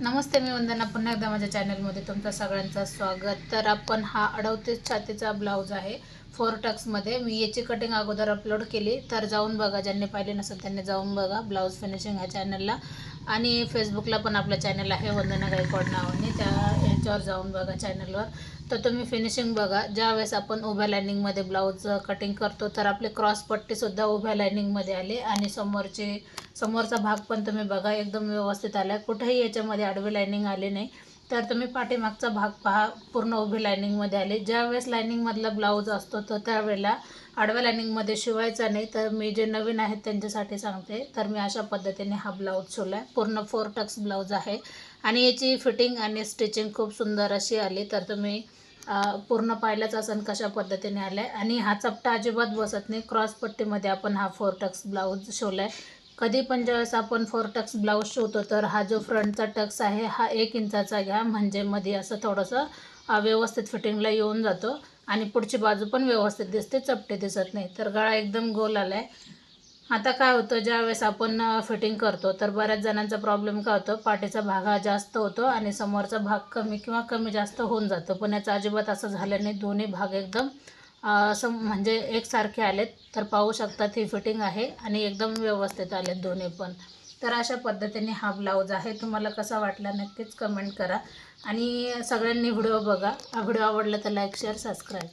नमस्ते मी वंदना पुन्हा एकदा माझ्या चॅनलमध्ये तुमचं सगळ्यांचं स्वागत. तर आपण हा अडवतीस छातीचा ब्लाऊज आहे फोर टक्समध्ये. मी याची कटिंग अगोदर अपलोड केली तर जाऊन बघा. ज्यांनी पाहिले नसेल त्यांनी जाऊन बघा. ब्लाऊज फिनिशिंग ह्या चॅनलला आणि फेसबुकला पण आपलं चॅनल आहे वंदना गायकवाड नावाने. त्या याच्यावर जाऊन बघा चॅनलवर तर तुम्ही फिनिशिंग बघा. ज्यावेळेस आपण उभ्या लायनिंगमध्ये ब्लाऊज कटिंग करतो तर आपले क्रॉस पट्टीसुद्धा उभ्या लायनिंगमध्ये आले. आणि समोरचे समोरचा भाग पण तुम्ही बघा एकदम व्यवस्थित आला आहे कुठेही याच्यामध्ये आडवी लायनिंग आली नाही. तर तुम्ही पाठीमागचा भाग पहा पूर्ण उभी लायनिंगमध्ये आले. ज्यावेळेस लायनिंगमधला ब्लाऊज असतो तर त्यावेळेला आडव्या लायनिंगमध्ये शिवायचा नाही. तर मी जे नवीन आहेत त्यांच्यासाठी सांगते. तर मी अशा पद्धतीने हा ब्लाऊज शिवला आहे पूर्ण फोर टक्स ब्लाऊज आहे. आणि याची फिटिंग आणि स्टिचिंग खूप सुंदर अशी आली. तर तुम्ही पूर्ण पाहिलंच असेल कशा पद्धतीने आलं आहे आणि हा चपटा अजिबात बसत नाही. क्रॉसपट्टीमध्ये आपण हा फोर टक्स ब्लाऊज शिवला आहे कधी पण ज्यावेळेस आपण फोर टक्स ब्लाऊज शिवतो तर हा जो फ्रंटचा टक्स आहे हा एक इंचाचा घ्या. म्हणजे मध्ये असं थोडंसं व्यवस्थित फिटिंगला येऊन जातो. आणि पुढची बाजू पण व्यवस्थित दिसते चपटे दिसत नाही. तर गळा एकदम गोल आला आहे आता काय होतं ज्यावेळेस आपण फिटिंग करतो तर बऱ्याच जणांचा प्रॉब्लेम काय होतो पाठीचा भाग हा जास्त होतो आणि समोरचा भाग कमी किंवा कमी जास्त होऊन जातो. पण याचं अजिबात असं झालं नाही. दोन्ही भाग एकदम असं म्हणजे एकसारखे आलेत तर पाहू शकतात ही फिटिंग आहे आणि एकदम व्यवस्थित आलेत दोन्ही पण. तर अशा पद्धतीने हा ब्लाऊज आहे. तुम्हाला कसा वाटला नक्कीच कमेंट करा. आणि सगळ्यांनी व्हिडिओ बघा. हा व्हिडिओ आवडला तर लाईक शेअर सबस्क्राईब